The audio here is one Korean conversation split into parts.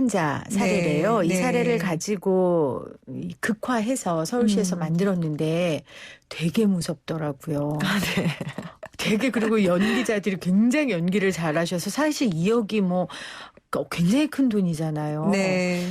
환자 사례래요. 네, 이 네. 사례를 가지고 이 극화해서 서울시에서 음. 만들었는데 되게 무섭더라고요. 아, 네. 되게 그리고 연기자들이 굉장히 연기를 잘하셔서 사실 2억이 뭐 굉장히 큰 돈이잖아요. 네.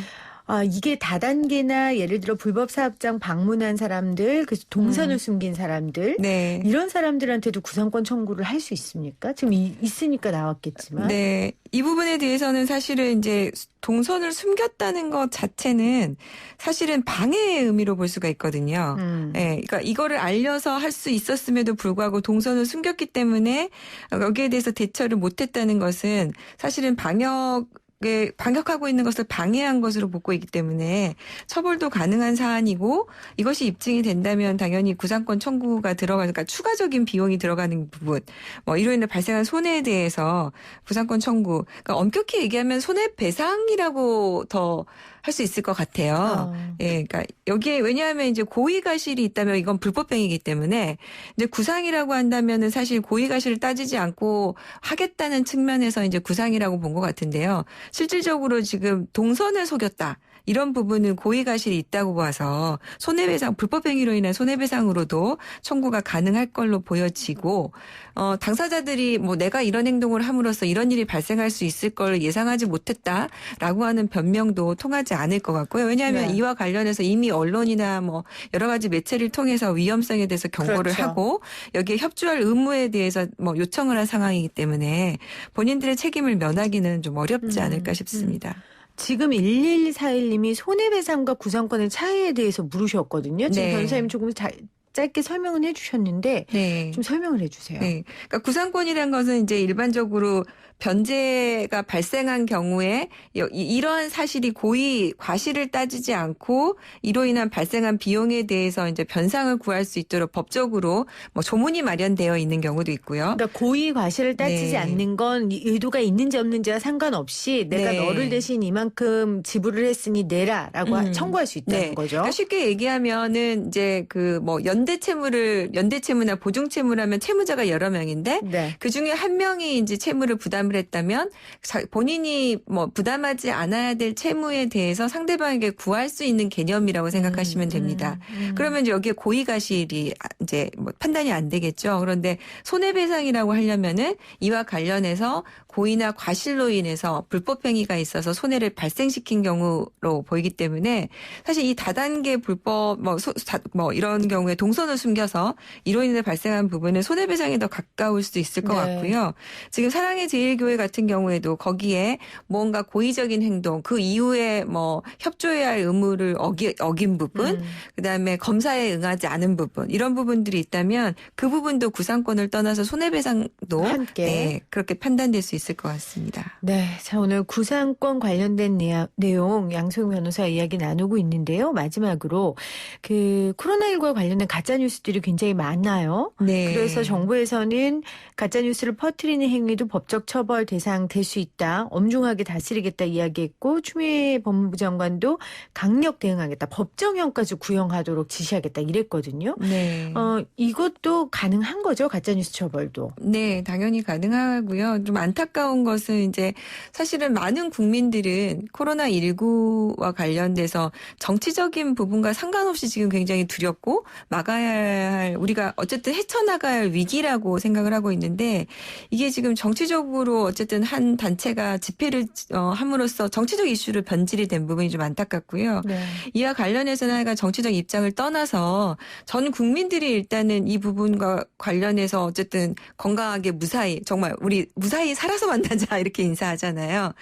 아, 이게 다단계나 예를 들어 불법 사업장 방문한 사람들, 그래서 동선을 음. 숨긴 사람들, 네. 이런 사람들한테도 구상권 청구를 할 수 있습니까? 지금 이- 있으니까 나왔겠지만. 네. 이 부분에 대해서는 사실은 이제 동선을 숨겼다는 것 자체는 사실은 방해의 의미로 볼 수가 있거든요. 음. 예, 그러니까 이거를 알려서 할 수 있었음에도 불구하고 동선을 숨겼기 때문에 여기에 대해서 대처를 못했다는 것은 사실은 방역 에 방역하고 있는 것을 방해한 것으로 보고 있기 때문에 처벌도 가능한 사안이고 이것이 입증이 된다면 당연히 구상권 청구가 들어가니까 추가적인 비용이 들어가는 부분 뭐 이로 인해 발생한 손해에 대해서 구상권 청구 그러니까 엄격히 얘기하면 손해배상이라고 더할 수 있을 것 같아요. 어. 예, 그러니까 여기에 왜냐하면 이제 고의가실이 있다면 이건 불법행위이기 때문에 이제 구상이라고 한다면은 사실 고의가실을 따지지 않고 하겠다는 측면에서 이제 구상이라고 본 것 같은데요. 실질적으로 지금 동선을 속였다. 이런 부분은 고의가실이 있다고 봐서 손해배상 불법행위로 인한 손해배상으로도 청구가 가능할 걸로 보여지고 어 당사자들이 뭐 내가 이런 행동을 함으로써 이런 일이 발생할 수 있을 걸 예상하지 못했다라고 하는 변명도 통하지 않을 것 같고요. 왜냐하면 네. 이와 관련해서 이미 언론이나 뭐 여러 가지 매체를 통해서 위험성에 대해서 경고를 그렇죠. 하고 여기에 협조할 의무에 대해서 뭐 요청을 한 상황이기 때문에 본인들의 책임을 면하기는 좀 어렵지 음, 않을까 싶습니다. 지금 1141님이 손해배상과 구상권의 차이에 대해서 물으셨거든요. 지금 네. 변호사님 조금 자- 짧게 설명은 해주셨는데 네. 좀 설명을 해주세요. 네. 그러니까 구상권이라는 것은 이제 일반적으로 변제가 발생한 경우에 이- 이러한 사실이 고의 과실을 따지지 않고 이로 인한 발생한 비용에 대해서 이제 변상을 구할 수 있도록 법적으로 뭐 조문이 마련되어 있는 경우도 있고요. 그러니까 고의 과실을 따지지 네. 않는 건이 의도가 있는지 없는지와 상관없이 내가 네. 너를 대신 이만큼 지불을 했으니 내라라고 하- 음. 청구할 수 있다는 네. 거죠. 그러니까 쉽게 얘기하면은 이제 그 뭐 연대 채무를 연대 채무나 보증 채무라면 채무자가 여러 명인데 네. 그 중에 한 명이 이제 채무를 부담을 했다면 자- 본인이 뭐 부담하지 않아야 될 채무에 대해서 상대방에게 구할 수 있는 개념이라고 생각하시면 음, 됩니다. 음, 음. 그러면 이제 여기에 고의가실이 아- 이제 뭐 판단이 안 되겠죠. 그런데 손해배상이라고 하려면은 이와 관련해서 고의나 과실로 인해서 불법행위가 있어서 손해를 발생시킨 경우로 보이기 때문에 사실 이 다단계 불법 뭐, 소- 다- 뭐 이런 경우에 동선을 숨겨서 이로 인해 발생한 부분은 손해배상에 더 가까울 수도 있을 것 네. 같고요. 지금 사랑의 제일교회 같은 경우에도 거기에 뭔가 고의적인 행동 그 이후에 뭐 협조해야 할 의무를 어기, 어긴 부분 음. 그다음에 검사에 응하지 않은 부분 이런 부분들이 있다면 그 부분도 구상권을 떠나서 손해배상도 함께. 네, 그렇게 판단될 수 있을 것 같습니다. 네, 자 오늘 구상권 관련된 내용 양소영 변호사 이야기 나누고 있는데요. 마지막으로 그 코로나19와 관련된 가짜 뉴스들이 굉장히 많아요. 네. 그래서 정부에서는 가짜 뉴스를 퍼뜨리는 행위도 법적 처벌 대상 될 수 있다. 엄중하게 다스리겠다 이야기했고 추미애 법무부 장관도 강력 대응하겠다. 법정형까지 구형하도록 지시하겠다 이랬거든요. 네. 어, 이것도 가능한 거죠. 가짜 뉴스 처벌도. 네, 당연히 가능하고요. 좀 안타 까운 것은 이제 사실은 많은 국민들은 코로나19와 관련돼서 정치적인 부분과 상관없이 지금 굉장히 두렵고 막아야 할 우리가 어쨌든 헤쳐나가야 할 위기라고 생각을 하고 있는데 이게 지금 정치적으로 어쨌든 한 단체가 집회를 어, 함으로써 정치적 이슈로 변질이 된 부분이 좀 안타깝고요. 네. 이와 관련해서는 하여간 정치적 입장을 떠나서 전 국민들이 일단은 이 부분과 관련해서 어쨌든 건강하게 무사히 정말 우리 무사히 살 아서 만나자 이렇게 인사하잖아요.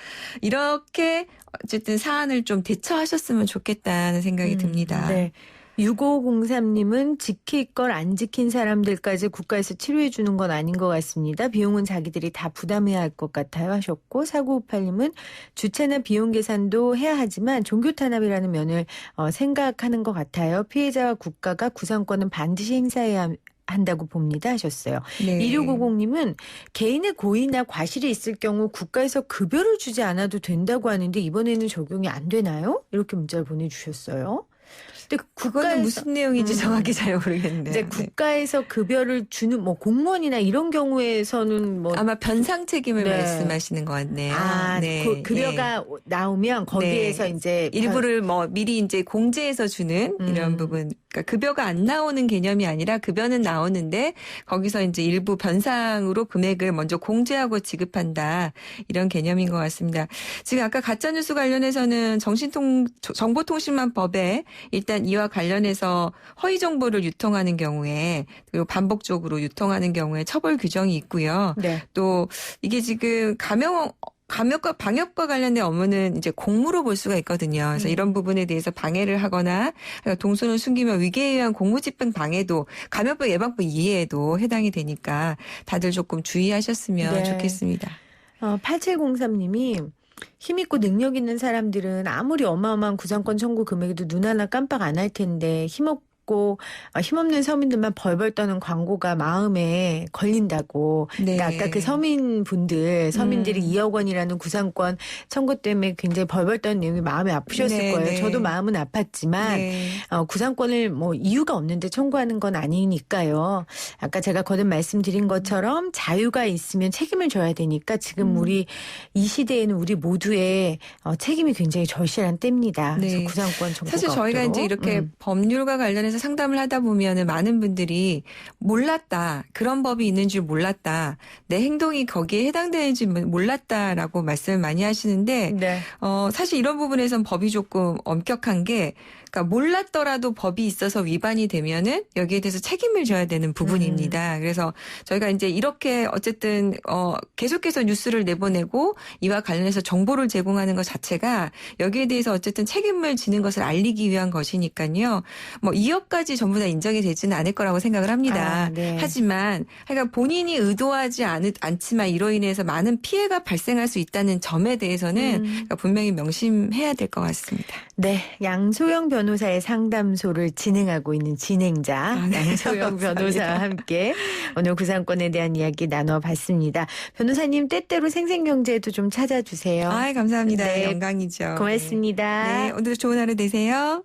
이렇게 어쨌든 사안을 좀 대처하셨으면 좋겠다는 생각이 음, 듭니다. 네. 6503님은 지킬 걸 안 지킨 사람들까지 국가에서 치료해 주는 건 아닌 것 같습니다. 비용은 자기들이 다 부담해야 할 것 같아요 하셨고 4958님은 주체나 비용 계산도 해야 하지만 종교 탄압이라는 면을 어, 생각하는 것 같아요. 피해자와 국가가 구상권은 반드시 행사해야 한다고 봅니다 하셨어요. 네. 2650님은 개인의 고의나 과실이 있을 경우 국가에서 급여를 주지 않아도 된다고 하는데 이번에는 적용이 안 되나요? 이렇게 문자를 보내주셨어요. 근데 그거는 무슨 내용인지 음. 정확히 잘 모르겠는데. 이제 국가에서 급여를 주는 뭐 공무원이나 이런 경우에서는 뭐 아마 변상 책임을 네. 말씀하시는 것 같네요. 아, 네. 그 급여가 나오면 거기에서 네. 이제 예. 일부를 뭐 미리 이제 공제해서 주는 이런 음. 부분. 그러니까 급여가 안 나오는 개념이 아니라 급여는 나오는데 거기서 이제 일부 변상으로 금액을 먼저 공제하고 지급한다. 이런 개념인 것 같습니다. 지금 아까 가짜뉴스 관련해서는 정신통, 정보통신망법에 일단 이와 관련해서 허위 정보를 유통하는 경우에 그리고 반복적으로 유통하는 경우에 처벌 규정이 있고요. 네. 또 이게 지금 감염 감염과 방역과 관련된 업무는 이제 공무로 볼 수가 있거든요. 그래서 음. 이런 부분에 대해서 방해를 하거나 동선을 숨기며 위계에 의한 공무집행 방해도 감염법 예방법 이해에도 해당이 되니까 다들 조금 주의하셨으면 네. 좋겠습니다. 어, 8703님이 힘있고 능력 있는 사람들은 아무리 어마어마한 구상권 청구 금액에도 눈 하나 깜빡 안 할 텐데 힘없 고 어, 힘없는 서민들만 벌벌 떠는 광고가 마음에 걸린다고. 네. 그러니까 아까 그 서민 분들, 서민들이 음. 2억 원이라는 구상권 청구 때문에 굉장히 벌벌 떠는 내용이 마음에 아프셨을 네, 거예요. 네. 저도 마음은 아팠지만 네. 어, 구상권을 뭐 이유가 없는데 청구하는 건 아니니까요. 아까 제가 거듭 말씀드린 것처럼 자유가 있으면 책임을 져야 되니까 지금 음. 우리 이 시대에는 우리 모두의 어, 책임이 굉장히 절실한 때입니다. 네. 그래서 구상권 청구가 사실 저희가 없도록. 이제 이렇게 음. 법률과 관련해서 상담을 하다 보면은 많은 분들이 몰랐다. 그런 법이 있는 줄 몰랐다. 내 행동이 거기에 해당되는지 몰랐다라고 말씀을 많이 하시는데 네. 어, 사실 이런 부분에선 법이 조금 엄격한 게, 그러니까 몰랐더라도 법이 있어서 위반이 되면은 여기에 대해서 책임을 져야 되는 부분입니다. 그래서 저희가 이제 이렇게 어쨌든, 어, 계속해서 뉴스를 내보내고 이와 관련해서 정보를 제공하는 것 자체가 여기에 대해서 어쨌든 책임을 지는 것을 알리기 위한 것이니까요. 뭐 2억까지 전부 다 인정이 되지는 않을 거라고 생각을 합니다. 아, 네. 하지만, 그러니까 본인이 의도하지 않, 않지만 이로 인해서 많은 피해가 발생할 수 있다는 점에 대해서는 음. 그러니까 분명히 명심해야 될 것 같습니다. 네, 양소영 변호사의 상담소를 진행하고 있는 진행자 아, 네. 양소영. 변호사와 함께 오늘 구상권에 대한 이야기 나눠봤습니다. 변호사님 때때로 생생경제에도 좀 찾아주세요. 아, 감사합니다. 네. 영광이죠. 고맙습니다. 네, 오늘 좋은 하루 되세요.